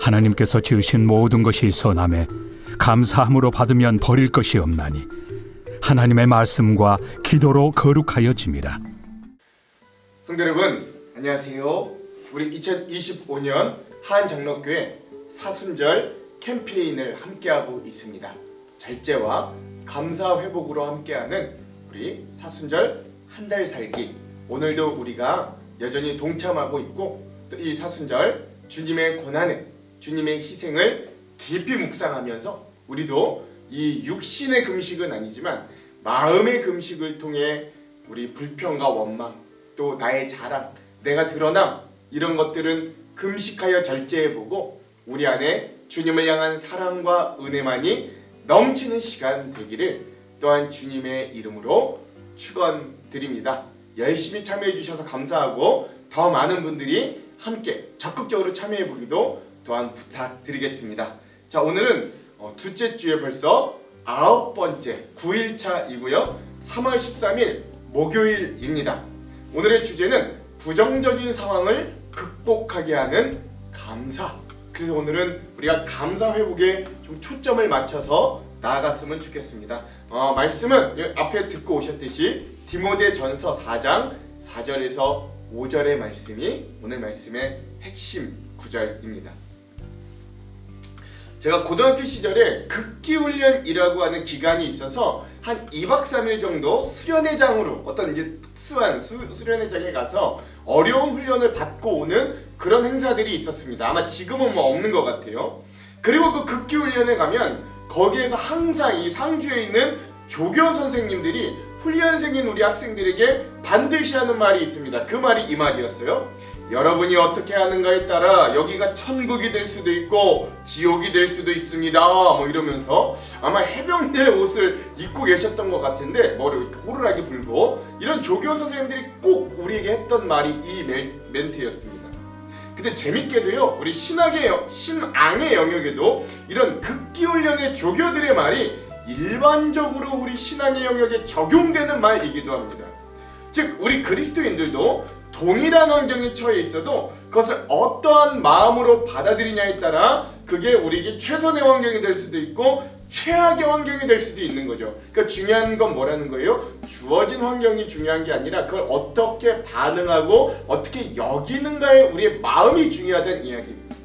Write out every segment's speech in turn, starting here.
하나님께서 지으신 모든 것이 선함에 감사함으로 받으면 버릴 것이 없나니 하나님의 말씀과 기도로 거룩하여 짐이라 성도 여러분 안녕하세요. 우리 2025년 한장로교회 사순절 캠페인을 함께하고 있습니다. 절제와 감사 회복으로 함께하는 우리 사순절 한 달 살기 오늘도 우리가 여전히 동참하고 있고 또 이 사순절 주님의 고난을 주님의 희생을 깊이 묵상하면서 우리도 이 육신의 금식은 아니지만 마음의 금식을 통해 우리 불평과 원망 또 나의 자랑, 내가 드러남 이런 것들은 금식하여 절제해보고 우리 안에 주님을 향한 사랑과 은혜만이 넘치는 시간 되기를 또한 주님의 이름으로 축원드립니다. 열심히 참여해 주셔서 감사하고 더 많은 분들이 함께 적극적으로 참여해 보기도 또한 부탁드리겠습니다. 자 오늘은 어, 둘째 주에 벌써 아홉 번째 9일차이고요. 3월 13일 목요일입니다. 오늘의 주제는 부정적인 상황을 극복하게 하는 감사. 그래서 오늘은 우리가 감사 회복에 좀 초점을 맞춰서 나아갔으면 좋겠습니다. 어, 말씀은 앞에 듣고 오셨듯이 디모데 전서 4장 4절에서 5절의 말씀이 오늘 말씀의 핵심 구절입니다. 제가 고등학교 시절에 극기훈련이라고 하는 기간이 있어서 한 2박 3일 정도 수련회장으로 어떤 이제 특수한 수, 수련회장에 가서 어려운 훈련을 받고 오는 그런 행사들이 있었습니다. 아마 지금은 뭐 없는 것 같아요. 그리고 그 극기훈련에 가면 거기에서 항상 이 상주에 있는 조교 선생님들이 훈련생인 우리 학생들에게 반드시 하는 말이 있습니다. 그 말이 이 말이었어요. 여러분이 어떻게 하는가에 따라 여기가 천국이 될 수도 있고 지옥이 될 수도 있습니다. 뭐 이러면서 아마 해병대 옷을 입고 계셨던 것 같은데 머리 호루라기 불고 이런 조교 선생님들이 꼭 우리에게 했던 말이 이 멘- 멘트였습니다. 근데 재밌게도요 우리 신학의 영- 신앙의 영역에도 이런 극기 훈련의 조교들의 말이 일반적으로 우리 신앙의 영역에 적용되는 말이기도 합니다. 즉 우리 그리스도인들도 동일한 환경에 처해 있어도 그것을 어떠한 마음으로 받아들이냐에 따라 그게 우리에게 최선의 환경이 될 수도 있고 최악의 환경이 될 수도 있는 거죠. 그러니까 중요한 건 뭐라는 거예요? 주어진 환경이 중요한 게 아니라 그걸 어떻게 반응하고 어떻게 여기는가에 우리의 마음이 중요하다는 이야기입니다.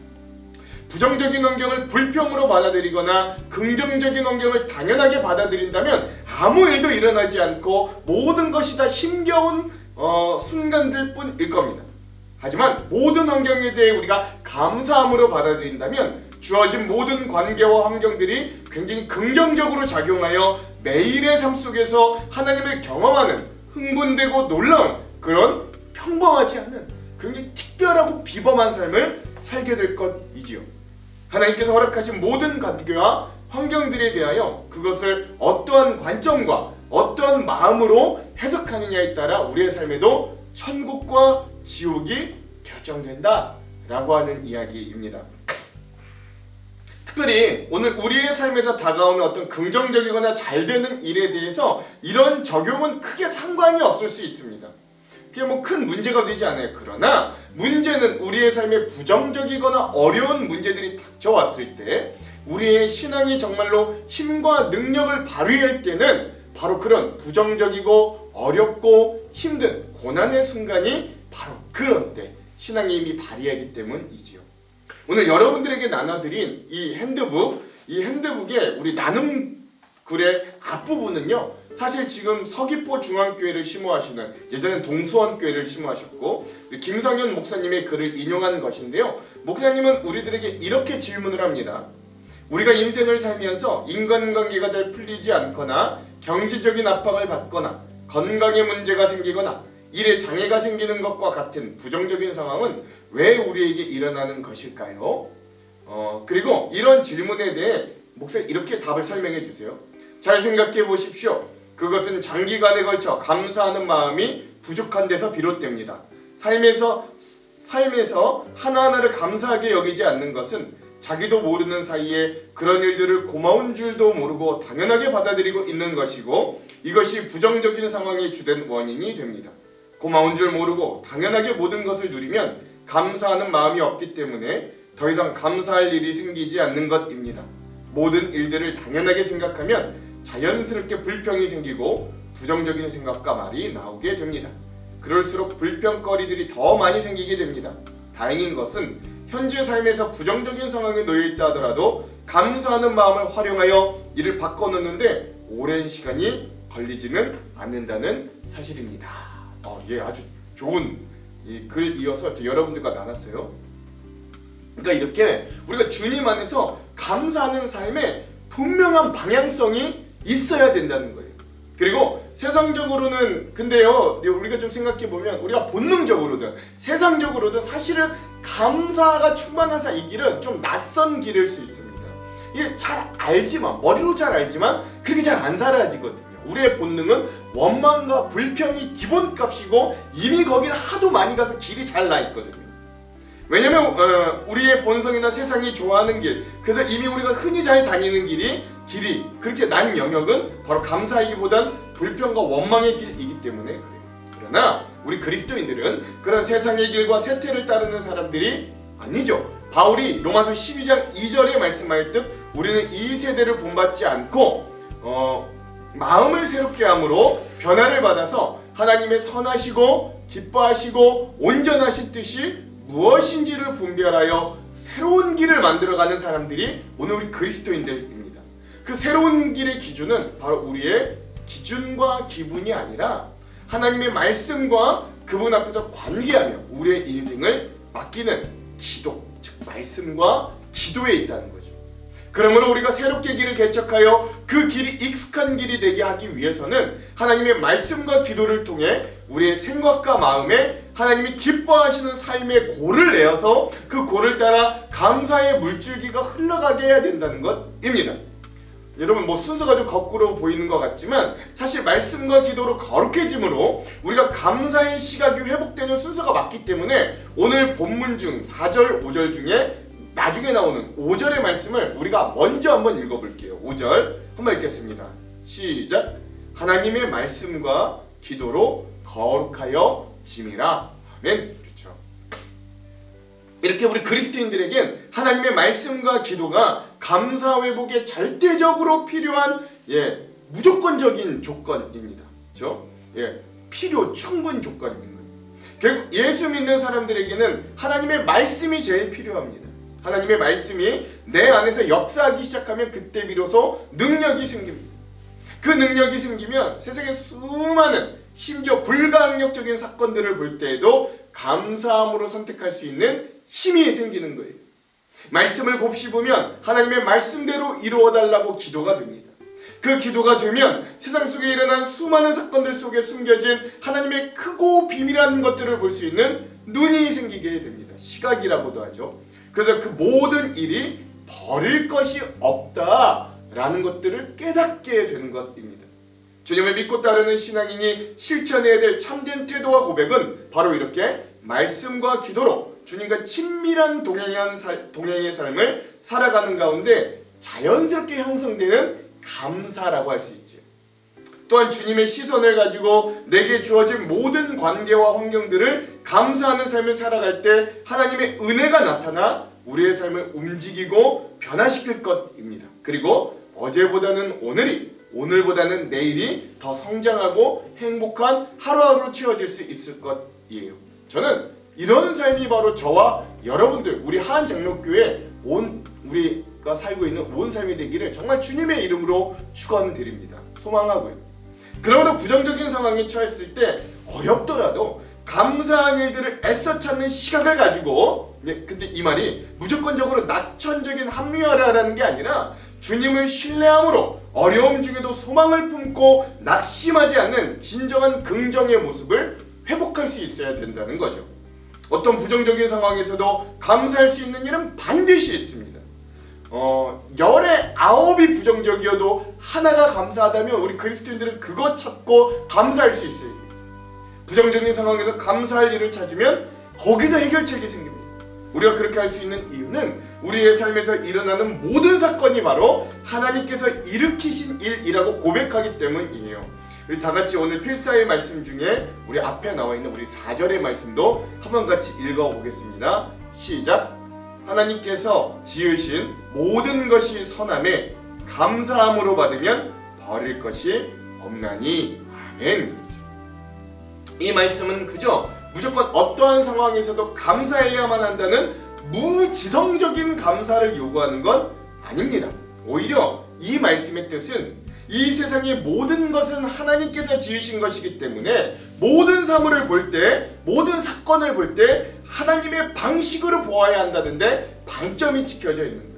부정적인 환경을 불평으로 받아들이거나 긍정적인 환경을 당연하게 받아들인다면 아무 일도 일어나지 않고 모든 것이 다 힘겨운 어, 순간들 뿐일 겁니다. 하지만 모든 환경에 대해 우리가 감사함으로 받아들인다면 주어진 모든 관계와 환경들이 굉장히 긍정적으로 작용하여 매일의 삶 속에서 하나님을 경험하는 흥분되고 놀라운 그런 평범하지 않은 굉장히 특별하고 비범한 삶을 살게 될 것이지요. 하나님께서 허락하신 모든 관계와 환경들에 대하여 그것을 어떠한 관점과 어떠한 마음으로 해석하느냐에 따라 우리의 삶에도 천국과 지옥이 결정된다 라고 하는 이야기입니다. 특별히 오늘 우리의 삶에서 다가오는 어떤 긍정적이거나 잘 되는 일에 대해서 이런 적용은 크게 상관이 없을 수 있습니다. 그게 뭐 큰 문제가 되지 않아요. 그러나 문제는 우리의 삶에 부정적이거나 어려운 문제들이 닥쳐왔을 때 우리의 신앙이 정말로 힘과 능력을 발휘할 때는 바로 그런 부정적이고 어렵고 힘든 고난의 순간이 바로 그런 때 신앙의 힘이 발휘하기 때문이지요. 오늘 여러분들에게 나눠드린 이 핸드북, 이 핸드북의 우리 나눔 글의 앞부분은요. 사실 지금 서귀포 중앙교회를 심호하시는 예전엔 동수원교회를 심호하셨고 김성현 목사님의 글을 인용한 것인데요. 목사님은 우리들에게 이렇게 질문을 합니다. 우리가 인생을 살면서 인간관계가 잘 풀리지 않거나 경제적인 압박을 받거나 건강에 문제가 생기거나 일에 장애가 생기는 것과 같은 부정적인 상황은 왜 우리에게 일어나는 것일까요? 어, 그리고 이런 질문에 대해 목사님 이렇게 답을 설명해 주세요. 잘 생각해 보십시오. 그것은 장기간에 걸쳐 감사하는 마음이 부족한 데서 비롯됩니다. 삶에서 삶에서 하나하나를 감사하게 여기지 않는 것은 자기도 모르는 사이에 그런 일들을 고마운 줄도 모르고 당연하게 받아들이고 있는 것이고 이것이 부정적인 상황의 주된 원인이 됩니다. 고마운 줄 모르고 당연하게 모든 것을 누리면 감사하는 마음이 없기 때문에 더 이상 감사할 일이 생기지 않는 것입니다. 모든 일들을 당연하게 생각하면 자연스럽게 불평이 생기고 부정적인 생각과 말이 나오게 됩니다. 그럴수록 불평거리들이 더 많이 생기게 됩니다. 다행인 것은 현재 삶에서 부정적인 상황에 놓여 있다 하더라도 감사하는 마음을 활용하여 이를 바꿔놓는데 오랜 시간이 걸리지는 않는다는 사실입니다. 어, 예, 아주 좋은 이글 이어서 또 여러분들과 나눴어요. 그러니까 이렇게 우리가 주님 안에서 감사하는 삶에 분명한 방향성이 있어야 된다는 거예요. 그리고 세상적으로는 근데요 우리가 좀 생각해 보면 우리가 본능적으로든 세상적으로든 사실은 감사가 충만한 사이 길은 좀 낯선 길일 수 있습니다. 이게 잘 알지만 머리로 잘 알지만 그렇게 잘 안 사라지거든요. 우리의 본능은 원망과 불평이 기본값이고 이미 거기는 하도 많이 가서 길이 잘 나 있거든요. 왜냐면 어, 우리의 본성이나 세상이 좋아하는 길 그래서 이미 우리가 흔히 잘 다니는 길이 길이 그렇게 난 영역은 바로 감사이기보단 불평과 원망의 길이기 때문에 그래요. 그러나 우리 그리스도인들은 그런 세상의 길과 세태를 따르는 사람들이 아니죠. 바울이 로마서 12장 2절에 말씀하였듯 우리는 이 세대를 본받지 않고 어, 마음을 새롭게 함으로 변화를 받아서 하나님의 선하시고 기뻐하시고 온전하신 뜻이 무엇인지를 분별하여 새로운 길을 만들어가는 사람들이 오늘 우리 그리스도인들입니다. 그 새로운 길의 기준은 바로 우리의 기준과 기분이 아니라 하나님의 말씀과 그분 앞에서 관계하며 우리의 인생을 맡기는 기도, 즉 말씀과 기도에 있다는 거죠. 그러므로 우리가 새롭게 길을 개척하여 그 길이 익숙한 길이 되게 하기 위해서는 하나님의 말씀과 기도를 통해 우리의 생각과 마음에 하나님이 기뻐하시는 삶의 고를 내어서 그 고를 따라 감사의 물줄기가 흘러가게 해야 된다는 것입니다. 여러분 뭐 순서가 좀 거꾸로 보이는 것 같지만 사실 말씀과 기도로 거룩해짐으로 우리가 감사의 시각이 회복되는 순서가 맞기 때문에 오늘 본문 중 4절 5절 중에 나중에 나오는 5절의 말씀을 우리가 먼저 한번 읽어볼게요. 5절 한번 읽겠습니다. 시작! 하나님의 말씀과 기도로 거룩하여 짐이라 아멘 그렇죠 이렇게 우리 그리스도인들에겐 하나님의 말씀과 기도가 감사 회복에 절대적으로 필요한 예 무조건적인 조건입니다. 그렇죠? 예 필요 충분 거예요. 결국 예수 믿는 사람들에게는 하나님의 말씀이 제일 필요합니다. 하나님의 말씀이 내 안에서 역사하기 시작하면 그때 비로소 능력이 생깁니다. 그 능력이 생기면 세상의 수많은 심지어 불가항력적인 사건들을 볼 때에도 감사함으로 선택할 수 있는 힘이 생기는 거예요. 말씀을 곱씹으면 하나님의 말씀대로 이루어 달라고 기도가 됩니다. 그 기도가 되면 세상 속에 일어난 수많은 사건들 속에 숨겨진 하나님의 크고 비밀한 것들을 볼 수 있는 눈이 생기게 됩니다. 시각이라고도 하죠. 그래서 그 모든 일이 버릴 것이 없다라는 것들을 깨닫게 되는 것입니다. 주님을 믿고 따르는 신앙인이 실천해야 될 참된 태도와 고백은 바로 이렇게 말씀과 기도로 주님과 친밀한 동행의 삶을 살아가는 가운데 자연스럽게 형성되는 감사라고 할 수 있죠. 또한 주님의 시선을 가지고 내게 주어진 모든 관계와 환경들을 감사하는 삶을 살아갈 때 하나님의 은혜가 나타나 우리의 삶을 움직이고 변화시킬 것입니다. 그리고 어제보다는 오늘이 오늘보다는 내일이 더 성장하고 행복한 하루하루 채워질 수 있을 것이에요. 저는 이런 삶이 바로 저와 여러분들 우리 한 장로교회 온 우리가 살고 있는 온 삶이 되기를 정말 주님의 이름으로 축원드립니다. 소망하고요. 그러므로 부정적인 상황에 처했을 때 어렵더라도 감사한 일들을 애써 찾는 시각을 가지고 네, 근데 이 말이 무조건적으로 낙천적인 합리화라는 게 아니라 주님을 신뢰함으로 어려움 중에도 소망을 품고 낙심하지 않는 진정한 긍정의 모습을 회복할 수 있어야 된다는 거죠. 어떤 부정적인 상황에서도 감사할 수 있는 일은 반드시 있습니다. 어, 열의 아홉이 부정적이어도 하나가 감사하다면 우리 그리스도인들은 그것 찾고 감사할 수 있어요. 부정적인 상황에서 감사할 일을 찾으면 거기서 해결책이 생깁니다. 우리가 그렇게 할 수 있는 이유는 우리의 삶에서 일어나는 모든 사건이 바로 하나님께서 일으키신 일이라고 고백하기 때문이에요. 우리 다 같이 오늘 필사의 말씀 중에 우리 앞에 나와 있는 우리 4절의 말씀도 한번 같이 읽어 보겠습니다. 시작. 하나님께서 지으신 모든 것이 선함에 감사함으로 받으면 버릴 것이 없나니 아멘. 이 말씀은 그저 무조건 어떠한 상황에서도 감사해야만 한다는 무지성적인 감사를 요구하는 건 아닙니다. 오히려 이 말씀의 뜻은 이 세상의 모든 것은 하나님께서 지으신 것이기 때문에 모든 사물을 볼 때, 모든 사건을 볼 때 하나님의 방식으로 보아야 한다는데 방점이 찍혀져 있는 거예요.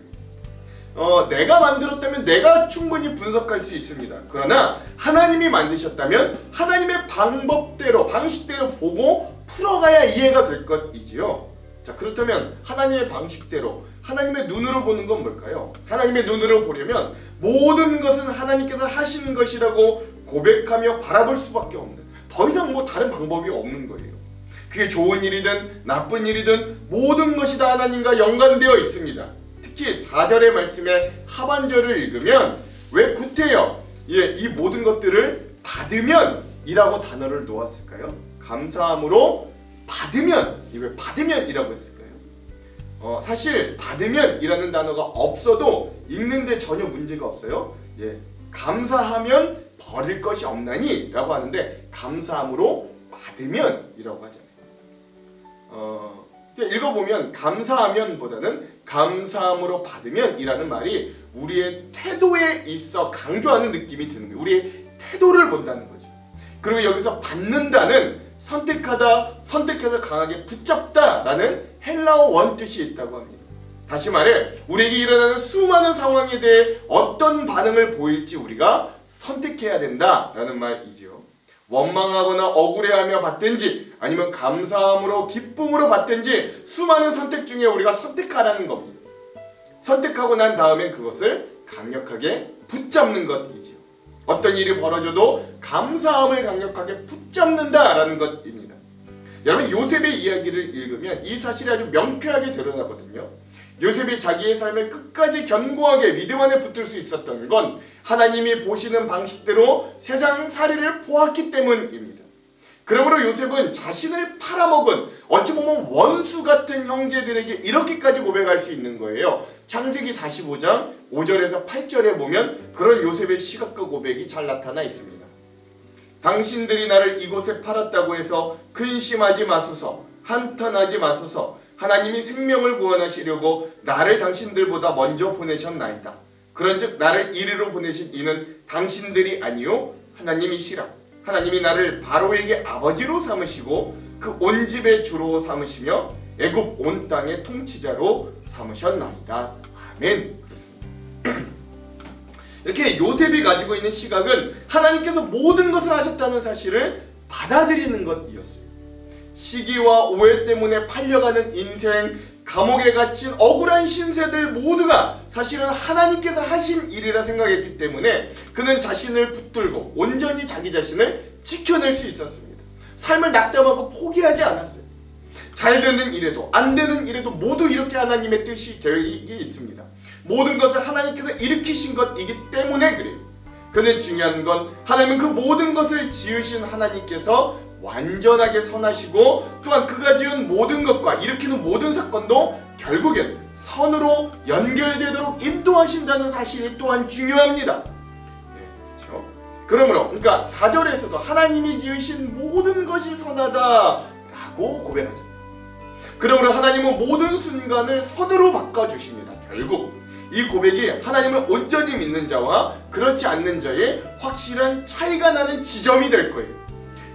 어, 내가 만들었다면 내가 충분히 분석할 수 있습니다. 그러나 하나님이 만드셨다면 하나님의 방법대로, 방식대로 보고 풀어가야 이해가 될 것이지요. 자, 그렇다면 하나님의 방식대로, 하나님의 눈으로 보는 건 뭘까요? 하나님의 눈으로 보려면 모든 것은 하나님께서 하신 것이라고 고백하며 바라볼 수밖에 없는, 더 이상 뭐 다른 방법이 없는 거예요. 그게 좋은 일이든 나쁜 일이든 모든 것이 다 하나님과 연관되어 있습니다. 특히 4절의 말씀의 하반절을 읽으면 왜 구태여 예, 이 모든 것들을 받으면 이라고 단어를 놓았을까요? 감사함으로 받으면 이왜 받으면이라고 했을까요? 어, 사실 받으면이라는 단어가 없어도 읽는데 전혀 문제가 없어요. 예, 감사하면 버릴 것이 없나니라고 하는데 감사함으로 받으면이라고 하잖아요. 어, 그냥 읽어보면 감사하면보다는 감사함으로 받으면이라는 말이 우리의 태도에 있어 강조하는 느낌이 드는 거예요. 우리의 태도를 본다는 거죠. 그리고 여기서 받는다는 선택하다, 선택해서 강하게 붙잡다라는 헬라어 원뜻이 있다고 합니다. 다시 말해 우리에게 일어나는 수많은 상황에 대해 어떤 반응을 보일지 우리가 선택해야 된다라는 말이지요. 원망하거나 억울해하며 받든지 아니면 감사함으로 기쁨으로 받든지 수많은 선택 중에 우리가 선택하라는 겁니다. 선택하고 난 다음엔 그것을 강력하게 붙잡는 것이지요. 어떤 일이 벌어져도 감사함을 강력하게 붙잡는다라는 것입니다. 여러분 요셉의 이야기를 읽으면 이 사실이 아주 명쾌하게 드러나거든요. 요셉이 자기의 삶을 끝까지 견고하게 믿음 안에 붙들 수 있었던 건 하나님이 보시는 방식대로 세상 살이를 보았기 때문입니다. 그러므로 요셉은 자신을 팔아먹은 어찌 보면 원수 같은 형제들에게 이렇게까지 고백할 수 있는 거예요. 창세기 45장 5절에서 8절에 보면 그런 요셉의 시각과 고백이 잘 나타나 있습니다. 당신들이 나를 이곳에 팔았다고 해서 근심하지 마소서 한탄하지 마소서 하나님이 생명을 구원하시려고 나를 당신들보다 먼저 보내셨나이다. 그런즉 나를 이리로 보내신 이는 당신들이 아니요 하나님이시라. 하나님이 나를 바로에게 아버지로 삼으시고 그 온 집의 주로 삼으시며 애굽 온 땅의 통치자로 삼으셨나이다. 아멘. 이렇게 요셉이 가지고 있는 시각은 하나님께서 모든 것을 하셨다는 사실을 받아들이는 것이었어요. 시기와 오해 때문에 팔려가는 인생, 감옥에 갇힌 억울한 신세들 모두가 사실은 하나님께서 하신 일이라 생각했기 때문에 그는 자신을 붙들고 온전히 자기 자신을 지켜낼 수 있었습니다. 삶을 낙담하고 포기하지 않았어요. 잘 되는 일에도 안 되는 일에도 모두 이렇게 하나님의 뜻이 계획이 있습니다. 모든 것을 하나님께서 일으키신 것이기 때문에 그래요. 근데 중요한 건 하나님은 그 모든 것을 지으신 하나님께서 완전하게 선하시고 또한 그가 지은 모든 것과 일으키는 모든 사건도 결국엔 선으로 연결되도록 인도하신다는 사실이 또한 중요합니다. 네, 그렇죠? 그러므로 그러니까 4절에서도 하나님이 지으신 모든 것이 선하다라고 고백하죠. 그러므로 하나님은 모든 순간을 선으로 바꿔 주십니다. 결국 이 고백이 하나님을 온전히 믿는 자와 그렇지 않는 자의 확실한 차이가 나는 지점이 될 거예요.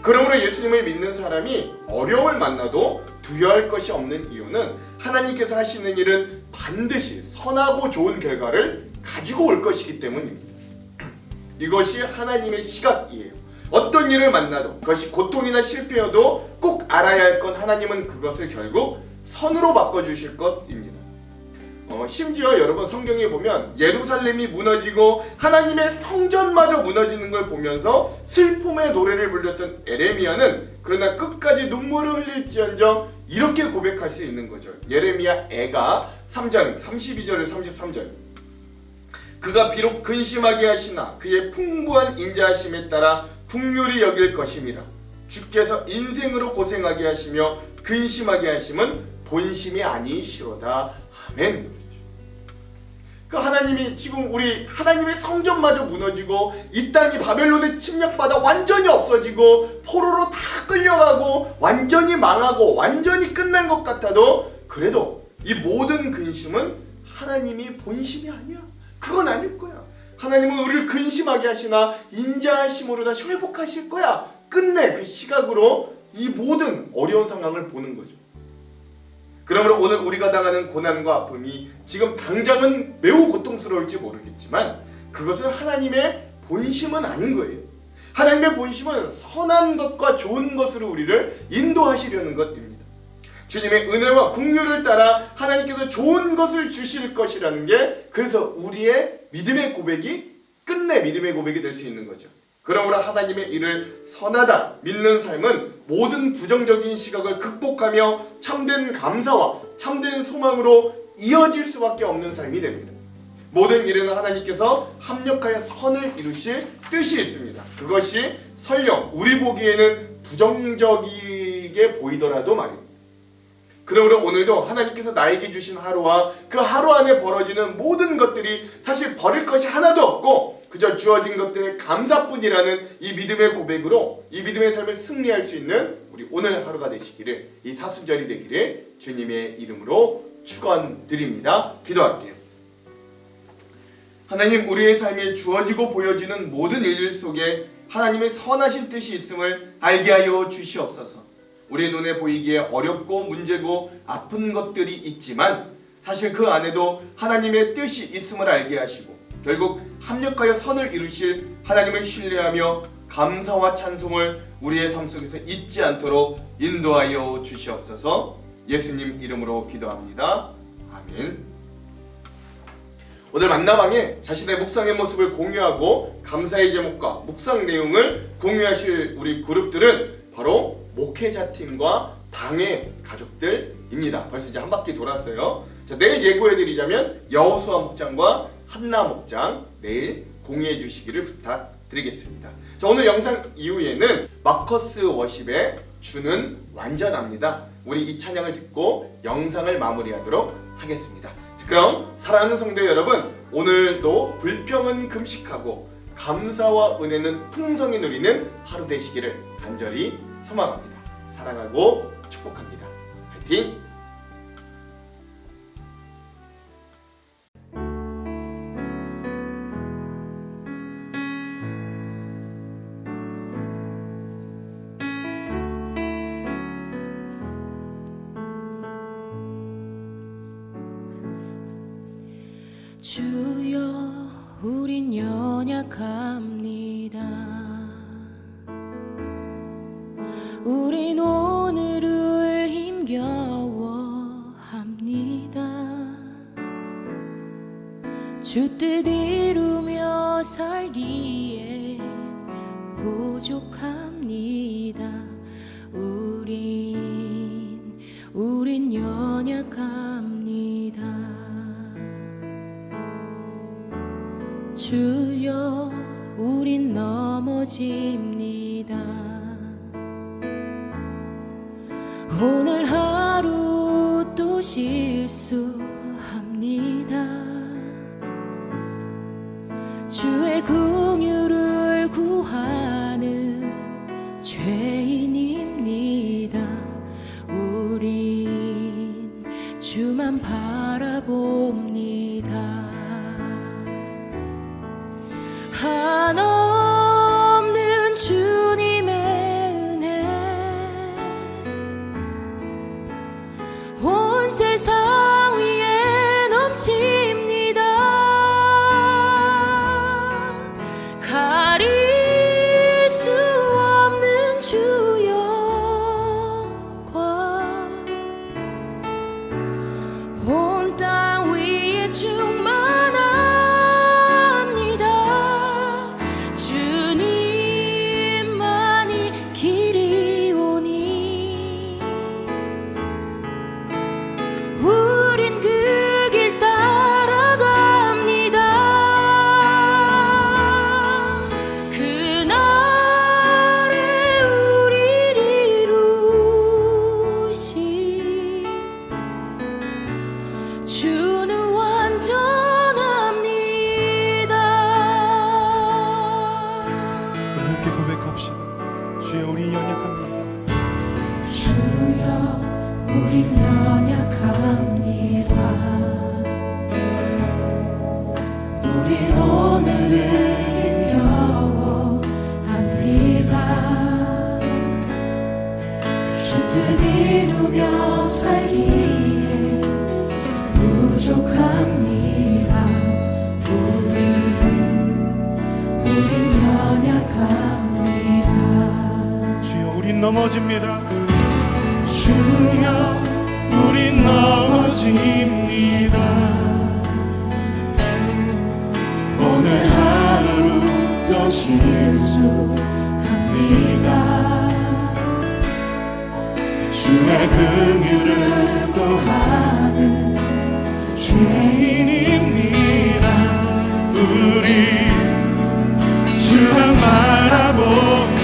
그러므로 예수님을 믿는 사람이 어려움을 만나도 두려워할 것이 없는 이유는 하나님께서 하시는 일은 반드시 선하고 좋은 결과를 가지고 올 것이기 때문입니다. 이것이 하나님의 시각이에요. 어떤 일을 만나도 그것이 고통이나 실패여도 꼭 알아야 할 건 하나님은 그것을 결국 선으로 바꿔 주실 것입니다. 어, 심지어 여러분 성경에 보면 예루살렘이 무너지고 하나님의 성전마저 무너지는 걸 보면서 슬픔의 노래를 불렸던 에레미야는 그러나 끝까지 눈물을 흘릴지언정 이렇게 고백할 수 있는 거죠. 예레미야 애가 3장 32절에 33절. 그가 비록 근심하게 하시나 그의 풍부한 인자하심에 따라 국률이 여길 것임이라. 주께서 인생으로 고생하게 하시며 근심하게 하심은 본심이 아니시로다. 아멘 그 하나님이 지금 우리 하나님의 성전마저 무너지고 이 땅이 바벨론에 침략받아 완전히 없어지고 포로로 다 끌려가고 완전히 망하고 완전히 끝난 것 같아도 그래도 이 모든 근심은 하나님이 본심이 아니야. 그건 아닐 거야. 하나님은 우리를 근심하게 하시나 인자하심으로 다시 회복하실 거야. 끝내 그 시각으로 이 모든 어려운 상황을 보는 거죠. 그러므로 오늘 우리가 당하는 고난과 아픔이 지금 당장은 매우 고통스러울지 모르겠지만 그것은 하나님의 본심은 아닌 거예요. 하나님의 본심은 선한 것과 좋은 것으로 우리를 인도하시려는 것입니다. 주님의 은혜와 국률을 따라 하나님께서 좋은 것을 주실 것이라는 게 그래서 우리의 믿음의 고백이 끝내 믿음의 고백이 될 수 있는 거죠. 그러므로 하나님의 일을 선하다 믿는 삶은 모든 부정적인 시각을 극복하며 참된 감사와 참된 소망으로 이어질 수밖에 없는 삶이 됩니다. 모든 일에는 하나님께서 합력하여 선을 이루실 뜻이 있습니다. 그것이 설령 우리 보기에는 부정적이게 보이더라도 말입니다. 그러므로 오늘도 하나님께서 나에게 주신 하루와 그 하루 안에 벌어지는 모든 것들이 사실 버릴 것이 하나도 없고 그저 주어진 것들의 감사뿐이라는 이 믿음의 고백으로 이 믿음의 삶을 승리할 수 있는 우리 오늘 하루가 되시기를 이 사순절이 되기를 주님의 이름으로 축원드립니다. 기도할게요. 하나님 우리의 삶에 주어지고 보여지는 모든 일 속에 하나님의 선하신 뜻이 있음을 알게 하여 주시옵소서. 우리의 눈에 보이기에 어렵고 문제고 아픈 것들이 있지만 사실 그 안에도 하나님의 뜻이 있음을 알게 하시고 결국 합력하여 선을 이루실 하나님을 신뢰하며 감사와 찬송을 우리의 삶 속에서 잊지 않도록 인도하여 주시옵소서. 예수님 이름으로 기도합니다. 아멘. 오늘 만나방에 자신의 묵상의 모습을 공유하고 감사의 제목과 묵상 내용을 공유하실 우리 그룹들은 바로 목회자 팀과 방해 가족들입니다. 벌써 이제 한 바퀴 돌았어요. 자, 내일 예고해드리자면 여호수아 목장과 한나 목장 내일 공유해 주시기를 부탁드리겠습니다. 자, 오늘 영상 이후에는 마커스 워십의 주는 완전합니다. 우리 이 찬양을 듣고 영상을 마무리하도록 하겠습니다. 자, 그럼 사랑하는 성도 여러분, 오늘도 불평은 금식하고 감사와 은혜는 풍성히 누리는 하루 되시기를 간절히 소망합니다. 사랑하고 축복합니다. 화이팅! 주여 우린 넘어집니다. 오늘 하루 또 실수 함께 고백합시다. 주여 우리 연약합니다. 주여 우리 연약합니다. 우리 오늘을 힘겨워합니다. 주뜻 이루며 살기 넘어집니다. 주여 우린 넘어집니다. 오늘 하루 또 실수합니다. 주의 긍휼을 구하는 죄인입니다. 우리 주만 바라보